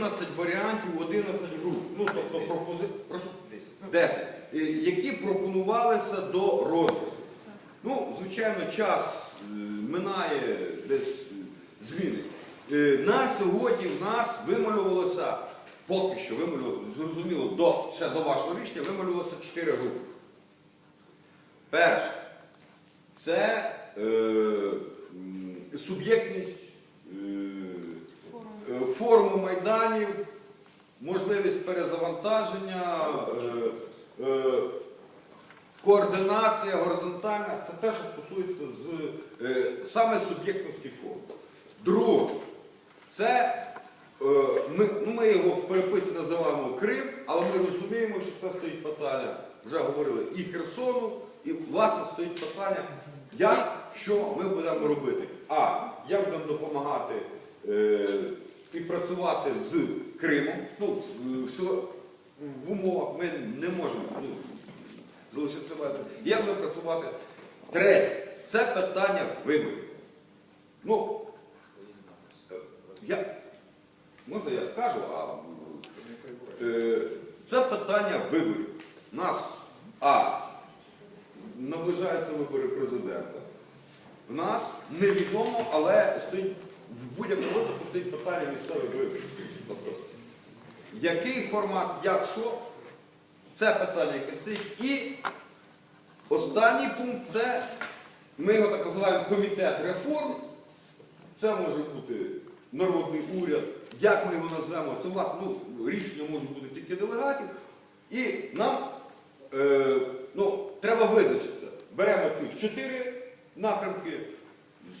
11 варіантів, 11 груп. Ну, тобто пропози... Прошу. 10. Е, Які пропонувалися до розвитку. Ну, звичайно, час е, минає десь зміни. Е, На сьогодні в нас вималювалося, поки що вималювалося, зрозуміло, до, ще до вашого рішення вималювалося 4 групи. Перше, це е, суб'єктність е, форму майданів, можливість перезавантаження, е, е, координація горизонтальна це те, що стосується з е, саме суб'єктності форм. Друге, це е, ми, ну, ми його в переписі називаємо Крим, але ми розуміємо, що це стоїть питання, вже говорили, і Херсону, і власне стоїть питання, як, що ми будемо робити. А, як будемо допомагати е, і працювати з Кримом. Ну, все, в умовах ми не можемо ну, залишитися. Як будемо працювати? Третє, це питання виборів. Ну, я, можна я скажу, а е, це питання виборів. Нас А. Наближаються вибори президента. В нас невідомо, але стоїть в будь-якому випадку стоїть питання місцевих виборів. Який формат, як що, це питання, яке стоїть. І останній пункт це, ми його так називаємо комітет реформ. Це може бути народний уряд, як ми його назвемо, це власне ну, рішення може бути тільки делегатів. І нам е, ну, треба визначитися. Беремо ці чотири напрямки,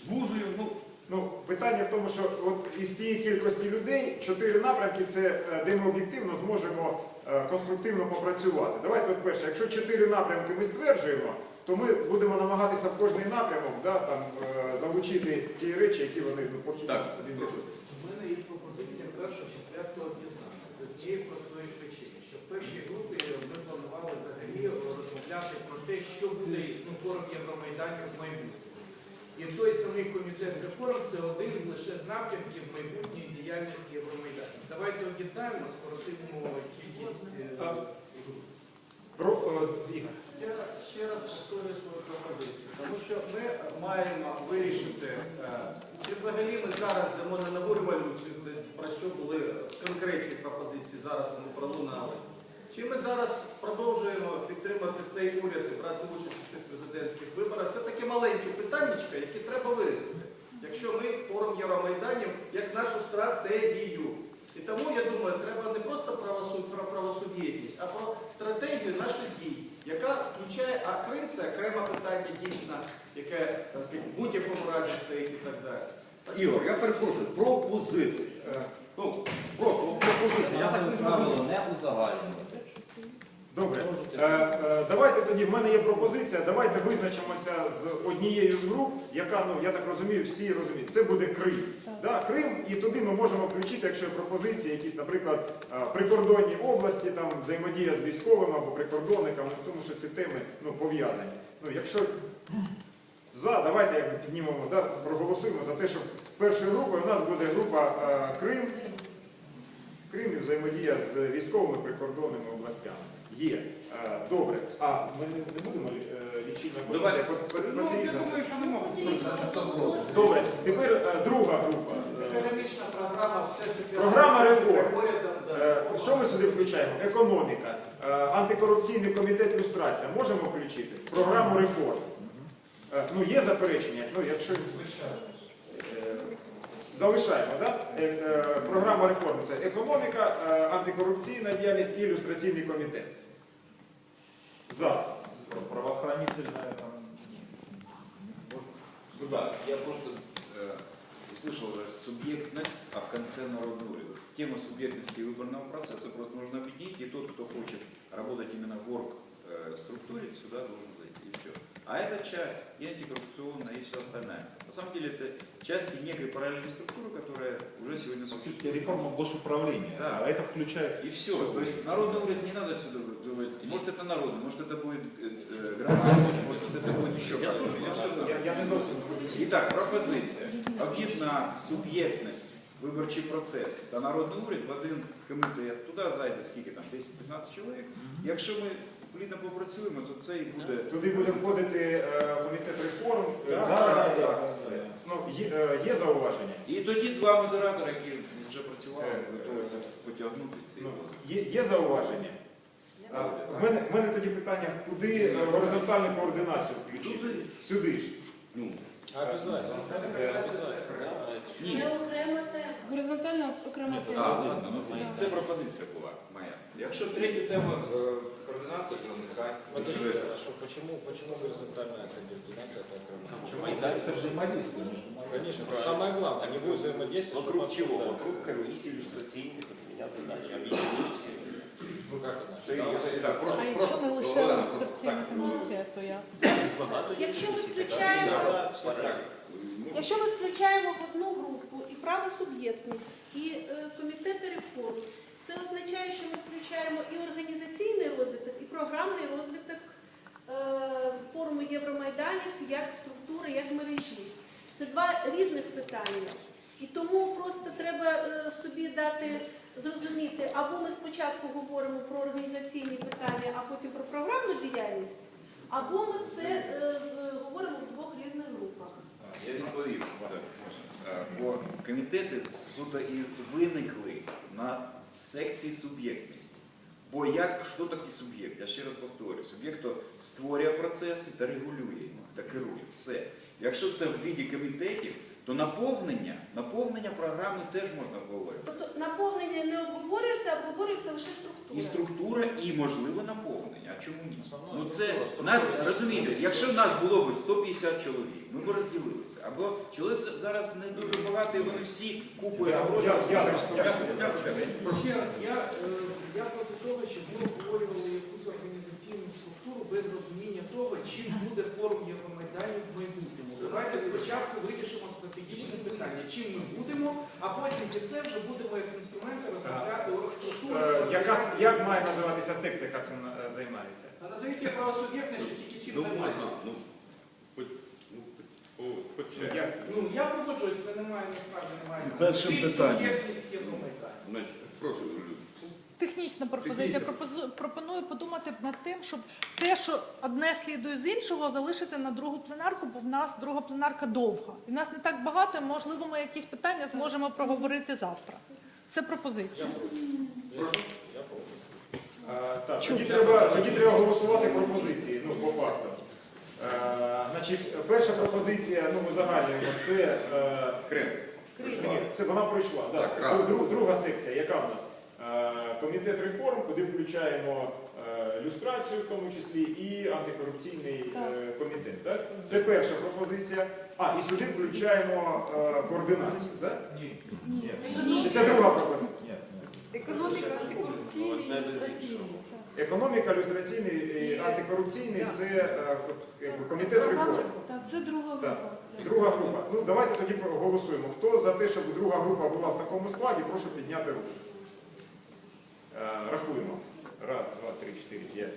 звужуємо. Ну, Ну, питання в тому, що от із тієї кількості людей чотири напрямки це е, де ми об'єктивно зможемо е, конструктивно попрацювати. Давайте от перше, якщо чотири напрямки ми стверджуємо, то ми будемо намагатися в кожний напрямок да, там, е, залучити ті речі, які вони ну, похідні Так, один прошу. У мене є пропозиція першого четверту об'єднання. Це тієї простої причини, що в першій групі ми планували взагалі розмовляти про те, що буде ну, форум Євромайданів в майбутньому. І той самий комітет реформ це один лише з напрямків майбутньої діяльності Євромайданів. Давайте об'єднаємо, скоротимо кількість е, груп. Е. Я ще раз повторюю свою пропозицію, тому що ми маємо вирішити, е, чи взагалі ми зараз йдемо не нову революцію, про що були конкретні пропозиції, зараз вони пролунали. Чи ми зараз продовжуємо підтримати цей уряд і брати участь у цих президентських виборах? Це таке маленьке питаннячко, яке треба вирішити. Якщо ми форум Євромайданів як нашу стратегію. І тому, я думаю, треба не просто правосуд, про правосуб'єдність, а про стратегію наших дій, яка включає, а Крим це окреме питання дійсно, яке в будь-якому разі стоїть і так далі. Ігор, я перепрошую, пропозиції. Е, Ну, просто от пропозиції. Я так не зрозумів. не узагальнювати. Добре. Е, е, давайте тоді, в мене є пропозиція, давайте визначимося з однією з груп, яка, ну, я так розумію, всі розуміють, це буде Крим. Да, Крим, і туди ми можемо включити, якщо є пропозиції, якісь, наприклад, е, прикордонні області, там, взаємодія з військовим або прикордонниками, тому що ці теми ну, пов'язані. Ну, якщо за, давайте піднімемо, да, проголосуємо за те, що першою групою у нас буде група е, Крим, Крим і взаємодія з військовими прикордонними областями. Є. Е, Добре. А ми не, не будемо е, лічильна комісія? Пот- Ну, я думаю, що нема. Добре. Тепер е, друга група. Економічна програма, все, що Програма реформ. Що ми сюди включаємо? Економіка, антикорупційний комітет люстрація. Можемо включити? Програму реформ. Ну, є заперечення. Ну, якщо Е, залишаємо, да? Е, е, Програма реформ це економіка, е, антикорупційна діяльність і ілюстраційний комітет. За. Правоохранительная там... Будь ласка. Я просто э, услышал уже субъектность, а в конце народный уровень. Тема субъектности выборного процесса просто нужно объединить, и тот, кто хочет работать именно в орг э, структуре, сюда должен зайти, и все. А это часть и антикоррупционная, и все остальное. На самом деле это части некой параллельной структуры, которая уже сегодня Фактически существует. реформа госуправления, Да. а это включает... И все. То есть народный уровень не надо отсюда выводить. Может это народный, может это будет э, э, гражданский, может это будет еще Я что-то. тоже, я Я все Я, я не зовсім І так, пропозиція. Об'єднати суб'єктність виборчий процес та народний уряд в один комітет, туди зайде скільки там, 10-15 чоловік. Якщо ми плідно попрацюємо, то це і буде. Туди буде входити е, комітет реформ. е, так, е. Ну, є, зауваження? І тоді два модератори, які вже працювали, готуються потягнути цей Ну, розвиток. є, зауваження? В мене, в мене тоді питання, куди горизонтальну координацію включити? Сюди ж. Ну, Ні, Це окрема тема. Горизонтально окрема а, тема. ладно, ну, це пропозиція була моя. Якщо третю тему е, координація, то нехай. Подожди, хорошо, почему, почему горизонтальная координация это окремо? Майдан это взаимодействие между Конечно, это самое главное, они будут взаимодействовать. Вокруг чтобы чего? обсуждать. Вокруг комиссии иллюстрацийных, вот у меня задача объединить все. Ну как это? Це я- так, прошу, А якщо прошу. ми Олена, лише так, комісія, то я. Багато є Якщо ми включаємо- так, так, ну, Якщо ми включаємо в одну групу і правосуб'єктність, і е, комітети реформ, це означає, що ми включаємо і організаційний розвиток, і програмний розвиток е, форуму Євромайданів як структури, як мережі. Це два різних питання. І тому просто треба е, собі дати зрозуміти, або ми спочатку говоримо про організаційні питання, а потім про програмну діяльність, або ми це е, е, говоримо в двох різних групах. Я відповів. Е, Бо комітети суто і виникли на секції суб'єктності. Бо як що таке суб'єкт? Я ще раз повторюю, суб'єкт створює процеси та регулює їх, та керує. Все. Якщо це в віді комітетів, то наповнення, наповнення програми теж можна обговорювати. Тобто наповнення не обговорюється, а обговорюється лише структура. І структура. і можливе наповнення. А чому ні? Ну це нас розумієте, якщо в нас було б 150 чоловік, ми б розділилися. Або чоловік зараз не дуже багато, і вони всі купою Я- набросили. я- я- Дякую, дякую. Ще раз, я, е, я проти того, щоб ми обговорювали якусь організаційну структуру без розуміння того, чим буде форум Євромайданів в майбутньому. Давайте спочатку вирішимо стратегічне питання, чим ми будемо, а потім під це вже будемо як інструменти розробляти оргструктуру. Е, яка, як має називатися секція, яка цим е, займається? А назовіть її що тільки чим ну, можна, займається. ну, по, ну, по, по черзі. як? Я погоджуюсь, це немає, насправді немає. Першим питанням. суб'єктність Євромайдану. Значить, прошу, Люд. Технічна пропозиція. Пропозу- Пропоную подумати над тим, щоб те, що одне слідує з іншого, залишити на другу пленарку, бо в нас друга пленарка довга. І в нас не так багато, і, можливо, ми якісь питання зможемо проговорити завтра. Це пропозиція. Прошу. Е, Так, тоді треба, тоді треба голосувати пропозиції, ну, по факту. Е, Значить, перша пропозиція, ну, ми загальнуємо, це, е, Крем. ні, це вона пройшла. Так, раз. Друга секція, яка в нас? Е, Комітет реформ, куди включаємо е, люстрацію, в тому числі, і антикорупційний Так. е, комітет. Так? Це перша пропозиція. А, і сюди включаємо координацію. Так? Ні. Чи це друга пропозиція? Нет. Економіка, антикорупційний, ілюстраційний. Економіка, люстраційний і антикорупційний це комітет реформ. Так, це друга Так. група. Друга група. Ну давайте тоді проголосуємо. Хто за те, щоб друга група була в такому складі, прошу підняти руку. Е, рахуємо. Раз, два, три, чотири, п'ять.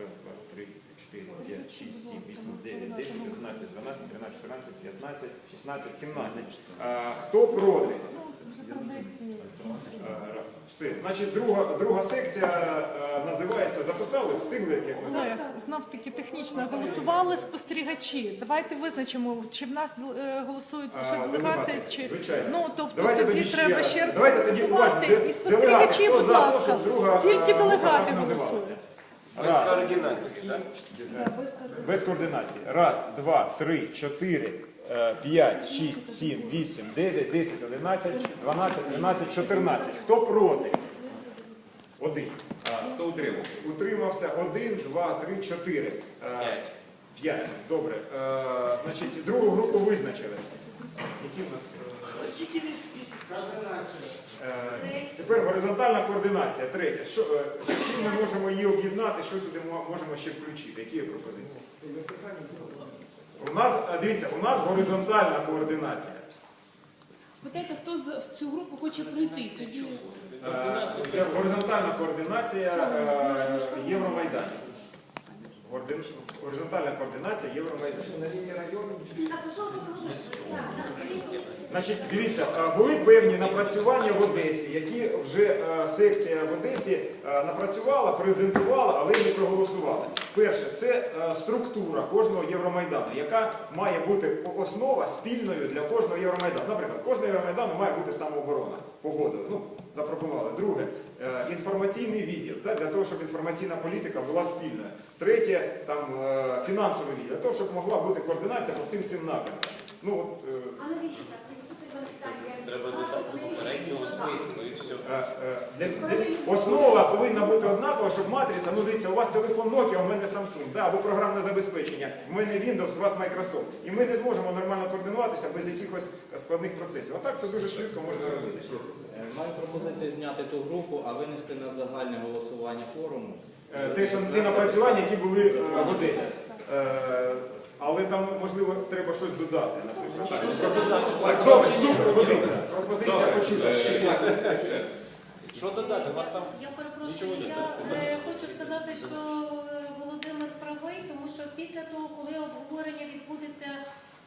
Раз, два, три, чотири, п'ять, шість, сім, вісім, дев'ять, десять, одинадцять, дванадцять, тринадцять, чотирнадцять, п'ятнадцять, шістнадцять, сімнадцять. Е, Хто проти? Раз. Все. Значить, друга, друга секція е, називається Записали, встигли, як ви знов таки технічно голосували спостерігачі. Давайте визначимо, чи в нас е, голосують лише А, делегати, делегати, чи звичайно. ну тобто Давайте тоді тоді ще треба раз. ще раз Давайте тоді. І спостерігачі, делегати, будь хто за ласка, щоб друга, тільки е, делегати так називалася? голосують. Без Раз. координації, так? Без координації. Раз, два, три, чотири, е, п'ять, шість, сім, вісім, дев'ять, десять, одинадцять, дванадцять, тринадцять, чотирнадцять. Хто проти? Один. А, хто утримав? Утримався один, два, три, чотири. Е, П'ять. П'ять. Добре. Е, Значить, другу групу визначили. Які в нас? е, е, Тепер горизонтальна координація. Третє. Що, е, з чим ми можемо її об'єднати, що сюди мо- можемо ще включити? Які є пропозиції? У нас, дивіться, у нас горизонтальна координація. Спитайте, хто з- в цю групу хоче прийти. Тоді Е, Це горизонтальна координація е, Євромайданів. Координ- Горизонтальна координація Євромайдану. На району. Значить, дивіться, е, були певні напрацювання в Одесі, які вже е, секція в Одесі е, напрацювала, презентувала, але не проголосувала. Перше, це структура кожного Євромайдану, яка має бути основа спільною для кожного Євромайдану. Наприклад, кожного Євромайдану має бути самооборона. Погодили. Ну, запропонували. Друге, інформаційний відділ, для того, щоб інформаційна політика була спільною. Третє, там, фінансовий відділ, для того, щоб могла бути координація по всім цим напрямкам. Ну, от, А навіщо так? Треба додати попереднього списку і все. Е, е, Основа повинна бути однакова, щоб матриця, ну дивіться, у вас телефон Nokia, у мене Samsung, да, або програмне забезпечення, в мене Windows, у вас Microsoft. І ми не зможемо нормально координуватися без якихось складних процесів. А так це дуже швидко можна робити. Е, Маю пропозицію зняти ту групу, а винести на загальне голосування форуму. Е, Те, що ті напрацювання, які були е, в Одесі. Е, Але там, можливо, треба щось додати. наприклад. Так, Добре, супер, годиться. Пропозиція почута. Що додати? У вас там Я Нічого перепрошую, я е, хочу сказати, що е, Володимир правий, тому що після того, коли обговорення відбудеться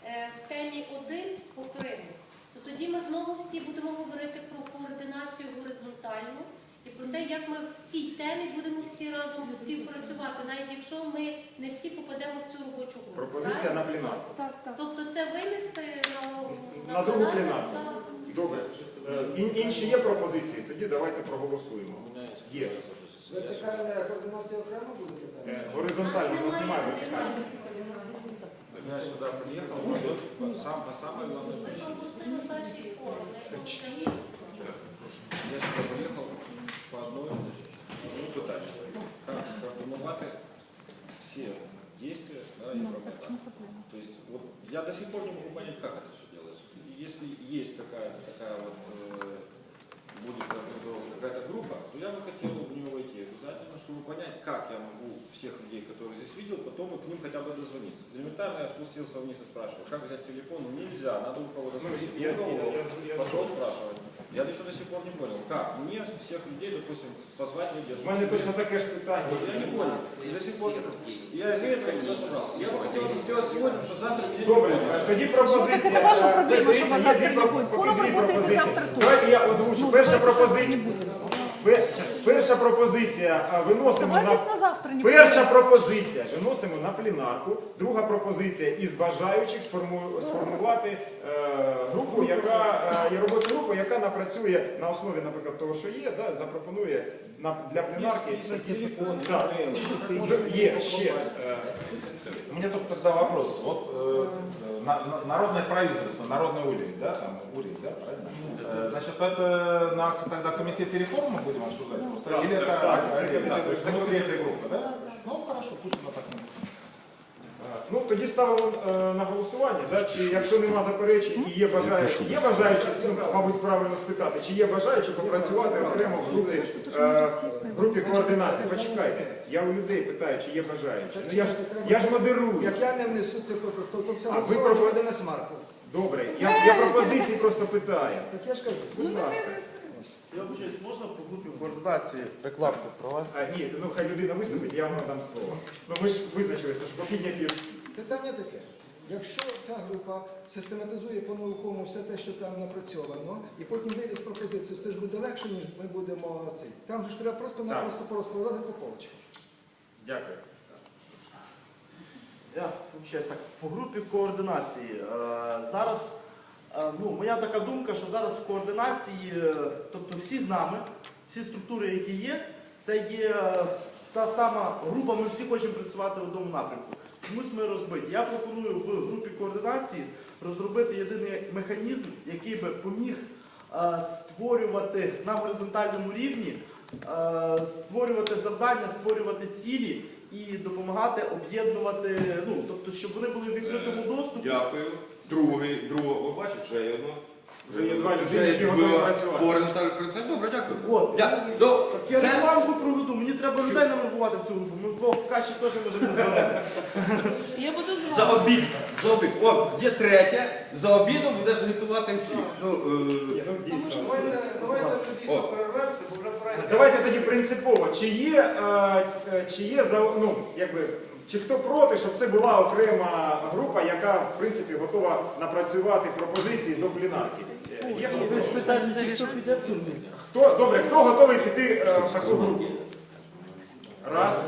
е, в темі 1 по Криму, то тоді ми знову всі будемо говорити про координацію горизонтальну і про те, як ми в цій темі будемо всі разом співпрацювати, навіть якщо ми не всі попадемо в цю робочу групу. Пропозиція на пленарку. Так, так. Тобто це винести на, На другу пленарку. Добре. Е, ін- Інші є пропозиції? Тоді давайте проголосуємо. Є. Вертикальна координація окремо буде питання? Е, Горизонтально, у нас немає вертикалі. Я сюда приехал, вот, сам, по самой главной Ви пропустили перший форум. я сюда приехал по одной ну, задаче. Как скоординовать все действия да, Евромайдана. То есть вот я до сих пор не могу понять, как это все делается. И Если есть какая-то такая вот э, будет организована какая-то группа, то я бы хотел в нее чтобы понять, как я могу всех людей, которые здесь видел, потом и к ним хотя бы дозвониться. Элементарно я спустился вниз и спрашиваю, как взять телефон? Ну нельзя, надо у кого-то Ну, спросить. я- У кого? я- я- я- Пошел спрашивать. Я еще до сих пор не понял, как мне всех людей, допустим, позвать в У Одессу. мене точно таке ж питання. Вот я не понял. И до сих пор я редко не разобрался. Я бы хотел это сделать сегодня, потому что завтра меня не Добре, будет. е, тоді пропозиція. Ну, так це ваша е, проблема, дивіться, що вас є завтра дві не пропо- буде. поки Форум дві роботи йде пропозиції. завтра тут. Давайте я озвучу. Ну, Перша давайте пропозиція. Пер- Перша пропозиція виносимо на Давайте на завтра не перша пропозиція виносимо на пленарку. Друга пропозиція із бажаючих сформу- сформувати е, групу, яка е, є робочу групу, яка напрацює на основі, наприклад, того, що є, да, запропонує на для пленарки. телефон, Так. Є ще. е, У меня только тогда вопрос. Вот э, на- на- народное правительство, народный уровень, да, там уровень, да, правильно? Э, Значит, это на тогда комитете реформ мы будем обсуждать просто? Да, Или да, это да, отдельно? да, то есть да, внутри да. этой группы, да? Ну хорошо, пусть оно так будет. Ну, тоді ставимо е, на голосування, да? чи якщо нема заперечень і є бажаючі, є бажаючі, ну, мабуть, правильно спитати, чи є бажаючі попрацювати окремо в групі, е, в групі координації. Почекайте, я у людей питаю, чи є бажаючі. Ну, я, ж, я ж модерую. Як я не внесу це, то, то, то все А ви голосування пропо- буде на смарку. Добре, я, я пропозиції просто питаю. Так я ж кажу. Будь ласка. Я вибачаюсь, можна по групі координації рекламку провести? А, ні, ну хай людина виступить, я вам надам слово. Ну ви ж визначилися, що підняті руці. Питання таке. Якщо ця група систематизує по-науковому все те, що там напрацьовано, і потім вийде з пропозицією, це ж буде легше, ніж ми будемо цей. Там же ж треба просто-напросто порозкладати по полочкам. Дякую. Я вибачаюсь, так, по групі координації. Е, зараз, е, ну, моя така думка, що зараз в координації, е, тобто всі з нами, всі структури, які є, це є та сама група, ми всі хочемо працювати в одному напрямку. Чомусь ми розбиті. Я пропоную в групі координації розробити єдиний механізм, який би поміг створювати на горизонтальному рівні, створювати завдання, створювати цілі і допомагати об'єднувати, ну тобто, щоб вони були в відкритому доступі. Дякую. Другий, другого, ви бачите, вже є одно. Вже є два людини, які готові два працювати. орієнтальні працювати. Добре, дякую. От. Дякую. Ну, Так я це- рекламку проведу, мені треба людей намовувати в цю групу. Ми вдвох каші теж можемо зварити. Я буду з За вами. обід. За обід. О, є третє. За обідом будеш звітувати всіх. Ну, Ні, е, ну дійсно. Давайте, давайте О. перервемося, бо вже пора. Давайте тоді принципово, чи є, е, е, чи є за- ну, якби, Чи хто проти, щоб це була окрема група, яка в принципі готова напрацювати пропозиції до пленарки? Е, Є хто? Хто добре, хто готовий піти е, в таку групу? Раз,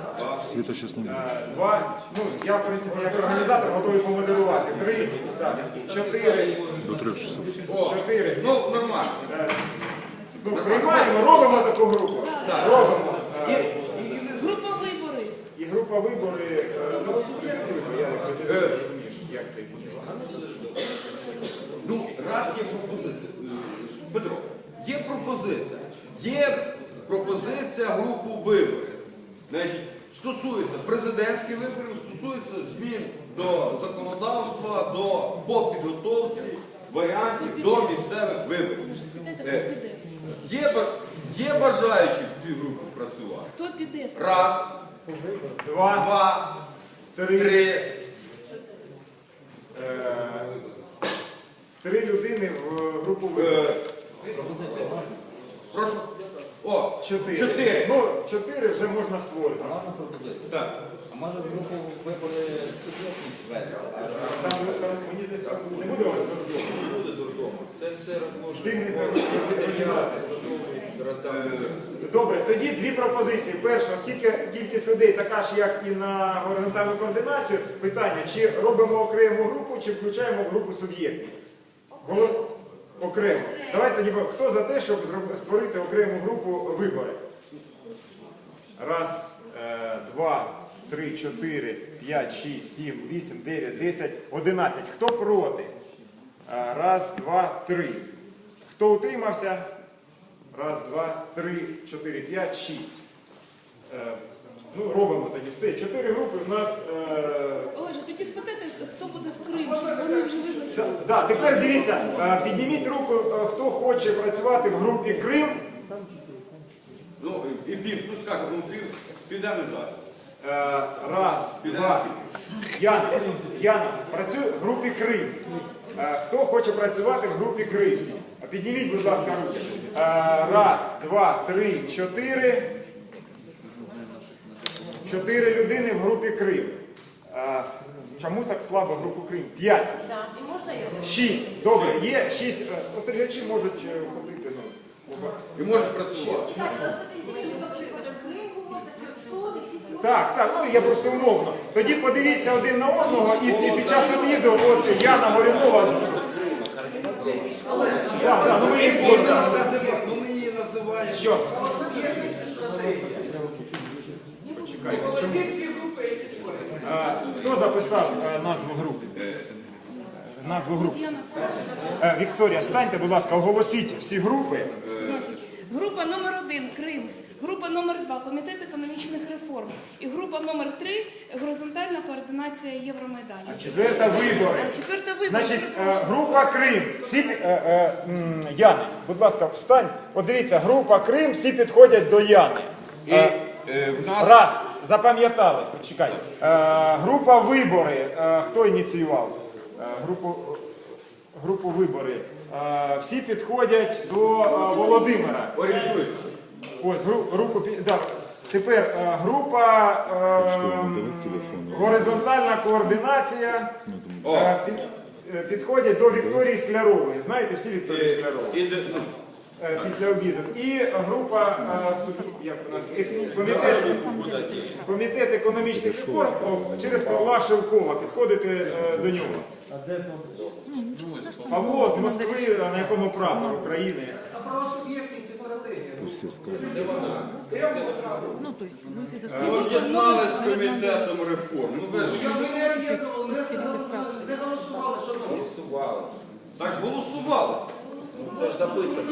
не е, два. Ну я в принципі як організатор готовий помодерувати. Три, так, чотири, чотири. Ну, нормально. Е, Ну, приймаємо, робимо таку групу. Робимо. І, і, і, Група вибори. І група вибори. е, Ну, я якось не розумію, як це діяло. Ну, раз є пропозиція. Е, Петро, є пропозиція. Є пропозиція групу виборів. Значить, стосується президентських виборів, стосується змін до законодавства, до по підготовці варіантів до місцевих виборів. Спитайте, Е, хто піде. Є, є бажаючі в цю групу працювати. Хто піде? Раз, Два, два, три. три. Е, Три людини в групу виборів. пропозиція. прошу. О, Чотири. чотири. Ну, чотири вже можна створити. Гарна пропозиція. Так. А може в групу вибори суб'єктність ввести? Там, там мені здається, не буде у вас. Не буде дурдому. Це все розложено. Встигнете розібрати. Добре, тоді дві пропозиції. Перша, оскільки кількість людей така ж, як і на горизонтальну координацію, питання, чи робимо окрему групу, чи включаємо в групу суб'єктність. Голо- Окремо. Давайте тоді, хто за те, щоб створити окрему групу вибори? Раз, е, два, три, чотири, п'ять, шість, сім, вісім, дев'ять, десять, одинадцять. Хто проти? Е, Раз, два, три. Хто утримався? Раз, два, три, чотири, п'ять, шість. Е, Ну, робимо тоді все. Чотири групи в нас. Тоді спитайте, хто буде в Крим, щоб вони вже визначили. да, тепер дивіться, е, підніміть руку, е, хто хоче працювати в групі Крим. Ну, і пів, ну скажемо, ну пів, підемо зараз. Е, Раз, два. Яна, Яна, працюй в групі Крим. Е, Хто хоче працювати в групі Крим? Підніміть, будь ласка, руки. Е, Раз, два, три, чотири. Чотири людини в групі Крим. Е, Чому так слабо групу Крим? П'ять. Шість. Добре, є шість. Е, Спостерігачі можуть е, ходити. Ну, оба. І можеш працювати. Так, так, ну я просто умовно. Тоді подивіться один на одного і, і під час обіду, от Яна Горюнова. Так, так, ну ми її Ну, будемо. Ну ми її називаємо. Що? Почекайте, чому? Хто записав е, назву групи? Назву групи. Е, Вікторія, станьте, будь ласка, оголосіть всі групи. Група номер один Крим, група номер два Комітет економічних реформ і група номер три горизонтальна координація Євромайдану. Четверта вибори. А четверта вибори. Значить, е, група Крим. Всі, Яна, будь ласка, встань. Подивіться, група Крим, всі підходять до Яни. І в нас Раз, запам'ятали, почекай. Е, група вибори. Е, хто ініціював? Е, групу, групу вибори. Е, всі підходять до е, Володимира. орієнтуйтесь. Ось гру, руку пі- да. Тепер е, група е, горизонтальна координація. О. Е, під- е, підходять до Вікторії Склярової. Знаєте всі Вікторії Склярової? І, де- ну, Після обіду. І група е, як у нас, е, комітет, комітет економічних реформ через Павла Шевкова. Підходите е, до нього. Павло з Москви, а на якому прапор України? А правосуб'єктність і стратегія. Це вона. Ну, то есть, ну, це ж- Ми об'єднали з комітетом реформ. Ну ви ж Ми не об'єднували, не голосували, шановні. Голосували. так ж голосували. Це ж записано.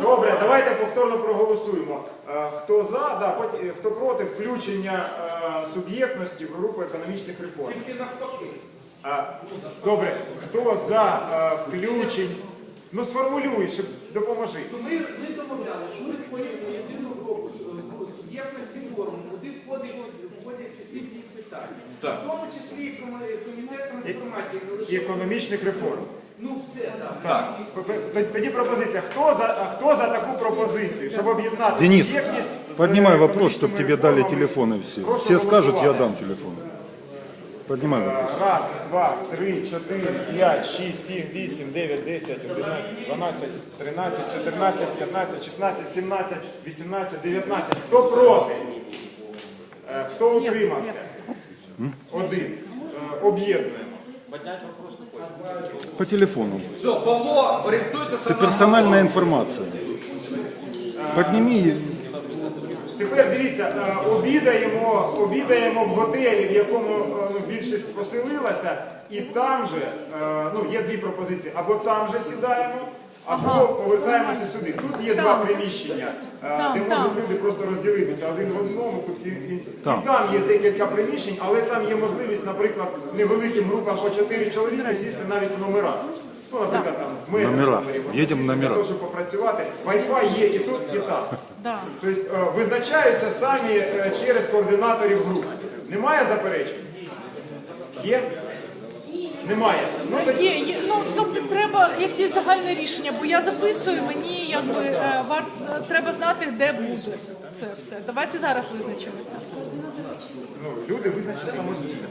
Добре, давайте повторно проголосуємо. Е, Хто за, да, потім, хто проти включення е, суб'єктності в групу економічних реформ. Тільки навпаки. А, Добре, хто за е, включення? Ну сформулюй, щоб допоможи. Ну, Ми, ми домовляли, що ми створюємо єдину групу з- суб'єктності форуму, куди входить, входять всі ці питання. В тому числі і комітет трансформації І залишив. економічних реформ. Ну все, так. Так, тоді пропозиція. Хто за, хто за таку пропозицію, щоб об'єднати Денис, суб'єктність з Поднимай вопрос, чтобы тебе дали реформами? телефоны все. Прошу Все скажут, я голосувати. дам телефон. Поднимай Е, вопрос. Раз, два, три, чотири, п'ять, шість, сім, вісім, дев'ять, десять, одинадцять, дванадцять, тринадцять, чотирнадцять, п'ятнадцять, шістнадцять, сімнадцять, вісімнадцять, дев'ятнадцять. Хто проти? Е, Хто утримався? Один. Е, Об'єднуємо. Поднять вопрос? По телефону. Все, Павло, орієнтуйтеся Это на інформація. Поднімі. Тепер дивіться, е, обідаємо, обідаємо в готелі, в якому е, ну, більшість поселилася, і там же, е, ну є дві пропозиції, або там же сідаємо, або повертаємося сюди. Тут є два приміщення, е, де можуть люди просто розділитися один в одному, і, і, Там. є декілька приміщень, але там є можливість, наприклад, невеликим групам по чотири чоловіки сісти навіть в номерах. Ну, наприклад, там в мене Номера. в номері Їдемо в сісти для того, щоб попрацювати. Wi-Fi є і тут, і там. Тобто е, визначаються самі е, через координаторів груп. Немає заперечень? Є? Немає. Ну, Є, є. Ну тобто треба якесь загальне рішення, бо я записую, мені якби е, варт е, треба знати, де буде це все. Давайте зараз визначимося. ну, люди визначать самостійно.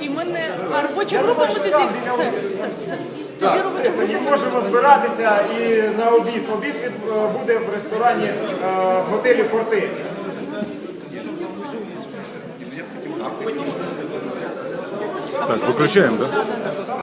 І ми не а робоча група ми тоді все, все, все. Тоді Так, робоча все, тоді група. можемо збиратися і на обід. Обід від, е, буде в ресторані е, в готелі Фортеця. Так, выключаем, да?